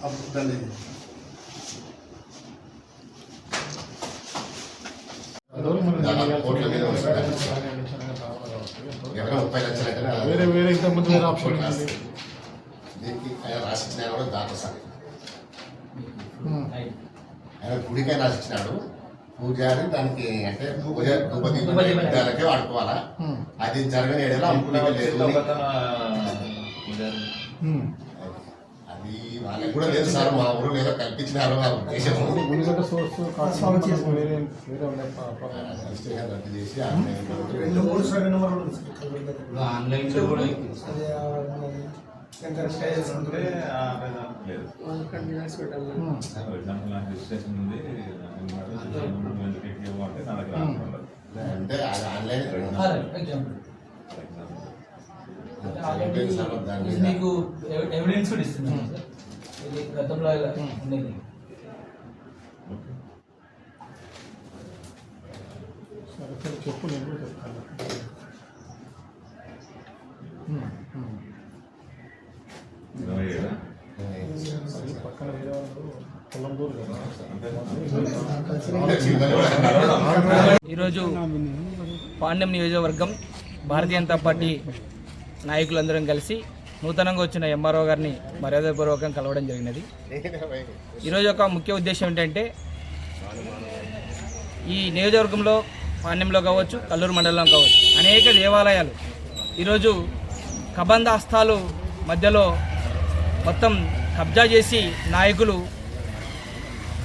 అప్పుడు దాన్ని ముప్పై లక్షలు అంటే వేరే వేరే ఇంత ముందు వేరే ఆప్షన్ ఉంది రాసి- దీనికి ఆయన రాసిచ్చిన ఆయన కూడా దాత సార్ ఆయన గుడికై రాసిచ్చినాడు పూజారి దానికి అంటే పూజ దుపతి విద్యాలకే వాడుకోవాలా అది జరగని ఏడేలా అమ్ముకునే లేదు వాళ్ళకి కూడా లేదు సార్ మా ఊరు ఏదో కల్పించినారు ఉద్దేశం రద్దు చేసి దగ్గర. ఆన్లైన్ అంటే ఆన్లైన్ మీద. మీకు ఎవి- ఎవిడెన్స్ కూడా ఇస్తున్నాను సార్. ఇది గతంలో ఇలా ఉండేది. చెప్పు నేను చెప్తాను. పక్కన వేరే ఈరోజు పాండ్యం నియోజకవర్గం భారతీయ జనతా పార్టీ నాయకులందరం కలిసి నూతనంగా వచ్చిన ఎంఆర్ఓ గారిని మర్యాదపూర్వకంగా కలవడం జరిగినది. ఈరోజు ఒక ముఖ్య ఉద్దేశం ఏంటంటే ఈ నియోజకవర్గంలో పాండ్యంలో కావచ్చు కల్లూరు మండలం కావచ్చు అనేక దేవాలయాలు ఈరోజు కబంధ హస్తాలు మధ్యలో మొత్తం కబ్జా చేసి నాయకులు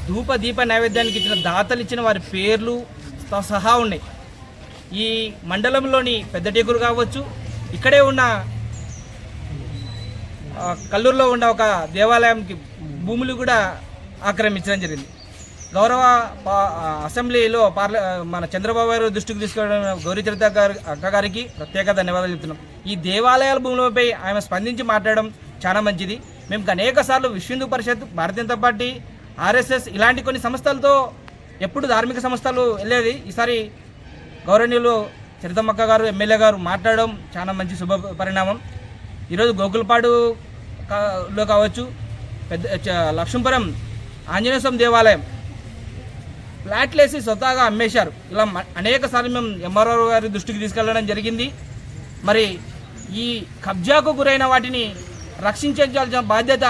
ధూప దీప నైవేద్యానికి ఇచ్చిన దాతలు ఇచ్చిన వారి పేర్లు సహా ఉన్నాయి. ఈ మండలంలోని పెద్దటేకులు కావచ్చు ఇక్కడే ఉన్న కల్లూరులో ఉన్న ఒక దేవాలయంకి భూములు కూడా ఆక్రమించడం జరిగింది. గౌరవ అసెంబ్లీలో పార్ల మన చంద్రబాబు గారు దృష్టికి తీసుకురావడం గౌరీచరిత గారి అక్క గారికి ప్రత్యేక ధన్యవాదాలు చెప్తున్నాం. ఈ దేవాలయాల భూములపై ఆమె స్పందించి మాట్లాడడం చాలా మంచిది. మేము అనేక సార్లు విశ్వ పరిషత్ భారతీయ జనతా పార్టీ ఆర్ఎస్ఎస్ ఇలాంటి కొన్ని సంస్థలతో ఎప్పుడు ధార్మిక సంస్థలు వెళ్ళేది. ఈసారి గౌరవనీయులు చరితమ్మక్క గారు ఎమ్మెల్యే గారు మాట్లాడడం చాలా మంచి శుభ పరిణామం. ఈరోజు గోకులపాడు లో కావచ్చు పెద్ద లక్ష్మీపురం ఆంజనేయ స్వామి దేవాలయం. ఫ్లాట్లు స్వతహాగా అమ్మేశారు. ఇలా అనేక సార్లు మేము ఎంఆర్ఓ గారి దృష్టికి తీసుకెళ్ళడం జరిగింది. మరి ఈ కబ్జాకు గురైన వాటిని రక్షించాల్సిన బాధ్యత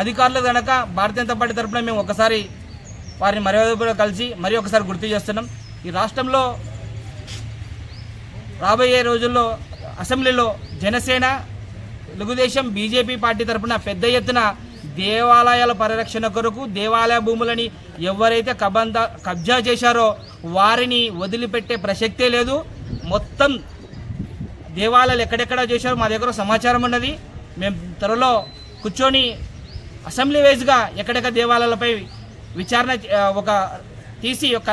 అధికారులు కనుక భారతీయ జనతా పార్టీ తరఫున మేము ఒకసారి వారిని మర్యాద కలిసి మరి ఒకసారి గుర్తు చేస్తున్నాం. ఈ రాష్ట్రంలో రాబోయే రోజుల్లో అసెంబ్లీలో జనసేన తెలుగుదేశం బీజేపీ పార్టీ తరఫున పెద్ద ఎత్తున దేవాలయాల పరిరక్షణ కొరకు దేవాలయ భూములని ఎవరైతే కబంద కబ్జా చేశారో వారిని వదిలిపెట్టే ప్రసక్తే లేదు. మొత్తం దేవాలయాలు ఎక్కడెక్కడ చేశారో మా దగ్గర సమాచారం ఉన్నది. మేము త్వరలో కూర్చొని అసెంబ్లీ వైజ్గా ఎక్కడెక్కడ దేవాలయాలపై విచారణ ఒక తీసి ఒక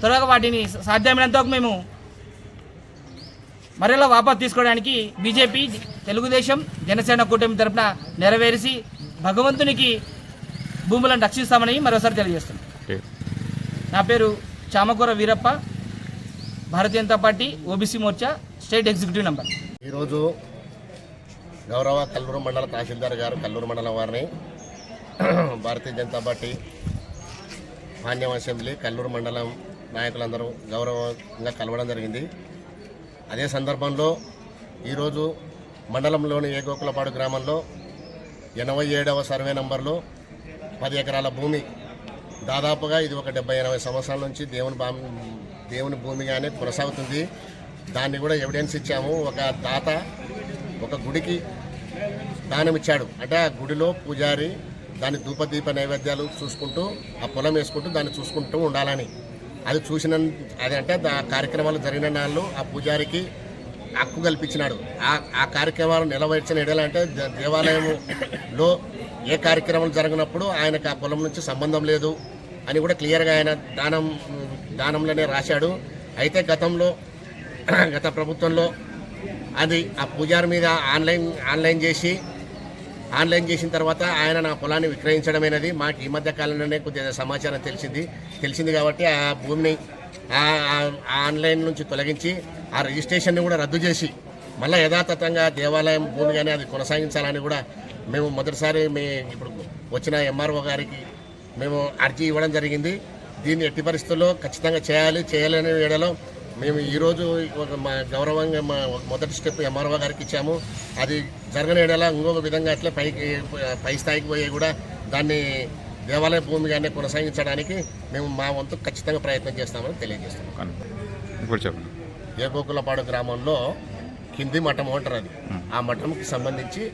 త్వరగా వాటిని సాధ్యమైనంతవరకు మేము మరలా వాపసు తీసుకోవడానికి బీజేపీ తెలుగుదేశం జనసేన కూటమి తరపున నెరవేర్చి భగవంతునికి భూములను రక్షిస్తామని మరోసారి తెలియజేస్తున్నాం. నా పేరు Chamakura Veerappa Bharatiya Janata party OBC Morcha state executive number. ఈరోజు గౌరవ కల్లూరు మండల తహసీల్దార్ గారు కల్లూరు మండలం వారిని భారతీయ జనతా పార్టీ మాన్యం అసెంబ్లీ కల్లూరు మండలం నాయకులందరూ గౌరవంగా కలవడం జరిగింది. అదే సందర్భంలో ఈరోజు మండలంలోని ఏగోకులపాడు గ్రామంలో ఎనభై ఏడవ సర్వే నంబర్లో పది ఎకరాల భూమి దాదాపుగా ఇది ఒక డెబ్బై ఎనభై సంవత్సరాల నుంచి దేవుని భా దేవుని భూమిగానే కొనసాగుతుంది. దాన్ని కూడా ఎవిడెన్స్ ఇచ్చాము. ఒక తాత ఒక గుడికి దానం ఇచ్చాడు. అంటే ఆ గుడిలో పూజారి దాని ధూపదీప నైవేద్యాలు చూసుకుంటూ ఆ పొలం వేసుకుంటూ దాన్ని చూసుకుంటూ ఉండాలని. అది చూసిన అది అంటే ఆ కార్యక్రమాలు జరిగిన నాళ్ళు ఆ పూజారికి హక్కు కల్పించినాడు. ఆ ఆ కార్యక్రమాలు నెలవేర్చిన ఎడలంటే దేవాలయంలో ఏ కార్యక్రమాలు జరిగినప్పుడు ఆయనకు ఆ పొలం నుంచి సంబంధం లేదు అని కూడా క్లియర్గా ఆయన దానం దానంలోనే రాశాడు. అయితే గతంలో గత ప్రభుత్వంలో అది ఆ పూజారి మీద ఆన్లైన్ ఆన్లైన్ చేసి ఆన్లైన్ చేసిన తర్వాత ఆయన నా పొలాన్ని విక్రయించడమైనది. మాకు ఈ మధ్య కాలంలోనే కొద్దిగా సమాచారం తెలిసింది. తెలిసింది కాబట్టి ఆ భూమిని ఆ- ఆ- ఆన్లైన్ నుంచి తొలగించి ఆ రిజిస్ట్రేషన్ని కూడా రద్దు చేసి మళ్ళీ యథాతథంగా దేవాలయం భూమి కానీ అది కొనసాగించాలని కూడా మేము మొదటిసారి మీ ఇప్పుడు వచ్చిన ఎంఆర్ఓ గారికి మేము అర్జీ ఇవ్వడం జరిగింది. దీన్ని ఎట్టి పరిస్థితుల్లో ఖచ్చితంగా చేయాలి చేయాలనే వేళలో మేము ఈరోజు ఒక మా గౌరవంగా మా మొదటి స్టెప్ ఎంఆర్ఓ గారికి ఇచ్చాము. అది జరగని ఏడలా ఇంకొక విధంగా అట్లే పైకి పై స్థాయికి పోయి కూడా దాన్ని దేవాలయ భూమిగానే కొనసాగించడానికి మేము మా వంతు ఖచ్చితంగా ప్రయత్నం చేస్తామని ఇప్పుడు చెప్పండి. ఏకోకులపాడు గ్రామంలో కింది మఠం అంటారు అది. ఆ మఠంకి సంబంధించి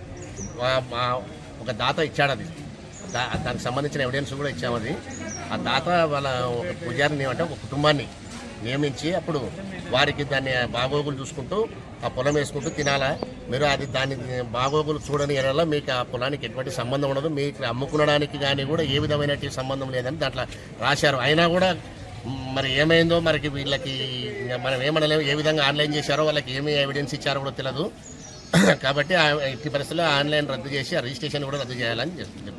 ఒక దాత ఇచ్చాడు అది. దా దానికి సంబంధించిన ఎవిడెన్స్ కూడా ఇచ్చాము అది. ఆ దాత వాళ్ళ ఒక పూజారిని అంటే ఒక కుటుంబాన్ని నియమించి అప్పుడు వారికి దాన్ని బాగోగులు చూసుకుంటూ ఆ పొలం వేసుకుంటూ తినాలా? మీరు అది దాన్ని బాగోగులు చూడని ఎడల మీకు ఆ పొలానికి ఎటువంటి సంబంధం ఉండదు. మీకు అమ్ముకునడానికి కానీ కూడా ఏ విధమైన సంబంధం లేదని దాంట్లో రాశారు. అయినా కూడా మరి ఏమైందో మనకి వీళ్ళకి మనం ఏమనలేము. ఏ విధంగా ఆన్లైన్ చేశారో వాళ్ళకి ఏమి ఎవిడెన్స్ ఇచ్చారో కూడా తెలియదు కాబట్టి ఆ- ఎట్టి పరిస్థితుల్లో ఆన్లైన్ రద్దు చేసి ఆ రిజిస్ట్రేషన్ కూడా రద్దు చేయాలని చెప్తుంది